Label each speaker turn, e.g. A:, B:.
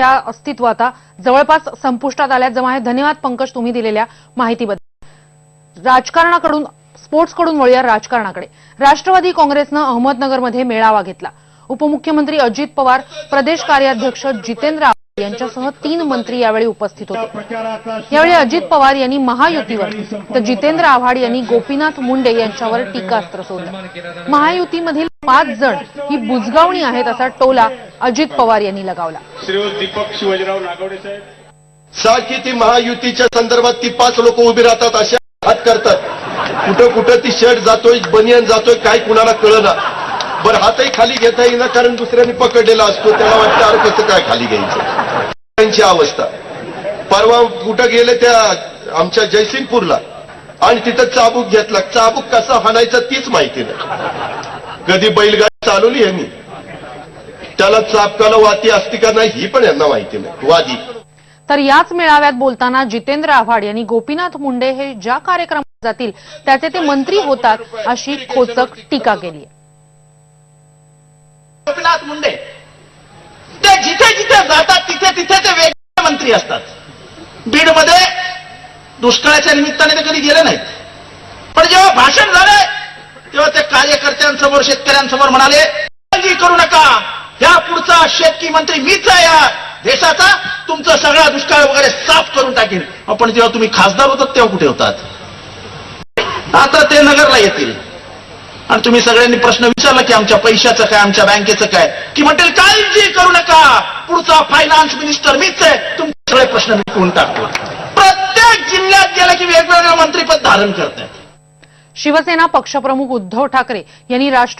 A: त्या अस्तित्व आता जवळपास संपुष्टात आल्याचं आहे धन्यवाद पंकज तुम्ही दिलेल्या माहितीबद्दल. राजकारणाकडून स्पोर्ट्सकडून वळूया राजकारणाकडे. राष्ट्रवादी काँग्रेसनं अहमदनगरमध्ये मेळावा घेतला. उपमुख्यमंत्री अजित पवार प्रदेश कार्याध्यक्ष जितेंद्र यांच्यासह तीन मंत्री यावेळी उपस्थित होते. यावेळी अजित पवार यांनी महायुतीवर तर जितेंद्र आव्हाड यांनी गोपीनाथ मुंडे यांच्यावर टीकास्त्र सोडलं. महायुतीमधील पाच जण ही बुजगावणी आहेत असा टोला अजित पवार यांनी लगावला.
B: दीपक शिवाजीराव नागवडे साहेब.
C: सारखी ती महायुतीच्या संदर्भात ती पाच लोक उभी राहतात अशा हात करतात. कुठं कुठं ती शर्ट जातोय बनियन जातोय काय कुणाला कळना. बरं हातही खाली घेता येईना कारण दुसऱ्याने पकडलेला असतो त्याला वाटतं अरे कसं काय खाली घ्यायचं? त्यांची अवस्था. परवा कुठं गेले त्या आमच्या जयसिंगपूरला आणि तिथं चाबूक घेतला. चाबूक कसा हाणायचा तीच माहिती नाही. कधी बैलगाडी चालवली यांनी त्याला चापकाला वाती असती का नाही ही पण यांना माहिती नाही. वादी.
A: तर याच मेळाव्यात बोलताना जितेंद्र आव्हाड यांनी गोपीनाथ मुंडे हे ज्या कार्यक्रमात जातील त्याचे ते मंत्री होतात अशी खोचक टीका केली
D: गोपीनाथ मुंडे. ते जिथे जिथे जातात तिथे तिथे ते वेगवेगळे मंत्री असतात. बीडमध्ये दुष्काळाच्या निमित्ताने ते कधी गेले नाहीत. पण जेव्हा भाषण झाले तेव्हा ते कार्यकर्त्यांसमोर शेतकऱ्यांसमोर म्हणाले काळजी करू नका. या पुढचा शेतकी मंत्री मीच आहे. या देशाचा तुमचा सगळा दुष्काळ वगैरे साफ करून टाकेल आपण जेव्हा तुम्ही खासदार होतात तेव्हा कुठे होतात? आता ते नगरला येतील. आणि तुम्ही सगळ्यांनी प्रश्न विचारला की आमच्या पैशाचं काय आमच्या बँकेचं काय? की म्हणतील काळजी करू नका. पुढचा फायनान्स मिनिस्टर मीच आहे. तुमचे सगळे प्रश्न विकून टाकतो. प्रत्येक जिल्ह्यात गेलं की वेगवेगळं मंत्रीपद धारण करतात.
A: शिवसेना पक्षप्रमुख उद्धव ठाकरे यांनी राष्ट्र